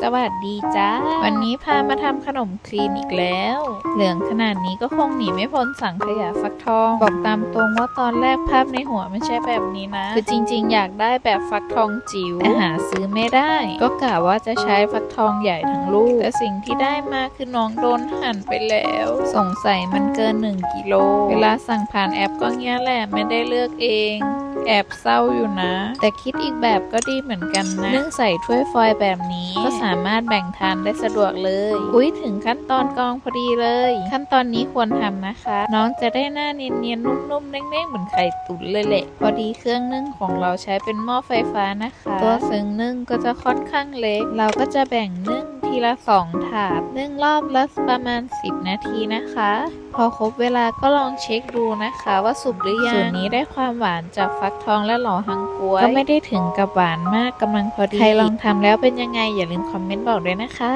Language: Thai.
สวัสดีจ้า วันนี้พามาทำขนมคลีนอีกแล้ว เหลืองขนาดนี้ก็คงหนีไม่พ้นสังขยาฟักทอง บอกตามตรงว่าตอนแรกภาพในหัวไม่ใช่แบบนี้นะ คือจริงๆ อยากได้แบบฟักทองจิ๋วแต่หาซื้อไม่ได้ ก็กะว่าจะใช้ฟักทองใหญ่ทั้งลูก แต่สิ่งที่ได้มาคือน้องโดนหั่นไปแล้ว สงสัยมันเกิน 1กิโล เวลาสั่งผ่านแอปก็เงี้ยแหละไม่ได้เลือกเอง แอบเศร้าอยู่นะ แต่คิดอีกแบบก็ดีเหมือนกันนะนึ่งใส่ถ้วยฟอยล์แบบนี้ ก็สามารถแบ่งทานได้สะดวกเลย อุ้ยถึงขั้นตอนกรองพอดีเลย ขั้นตอนนี้ควรทำนะคะ น้องจะได้หน้าเนียนๆนุ่มๆเด้งๆเหมือนไข่ตุ๋นเลยแหละพอดีเครื่องนึ่งของเราใช้เป็นหม้อไฟฟ้านะคะ ตัวซึ่งนึ่งก็จะค่อนข้างเล็ก เราก็จะแบ่งนึ่ง ทีละสองถาดนึ่งรอบละประมาณ 10 นาทีนะคะ พอครบเวลาก็ลองเช็คดูนะคะ ว่าสุกหรือยังส่วนนี้ได้ความหวานจากฟักทองและหล่อฮังกวยก็ไม่ได้ถึงกับหวานมากกำลังพอดี ใครลองทำแล้วเป็นยังไงอย่าลืมคอมเมนต์บอกด้วยนะคะ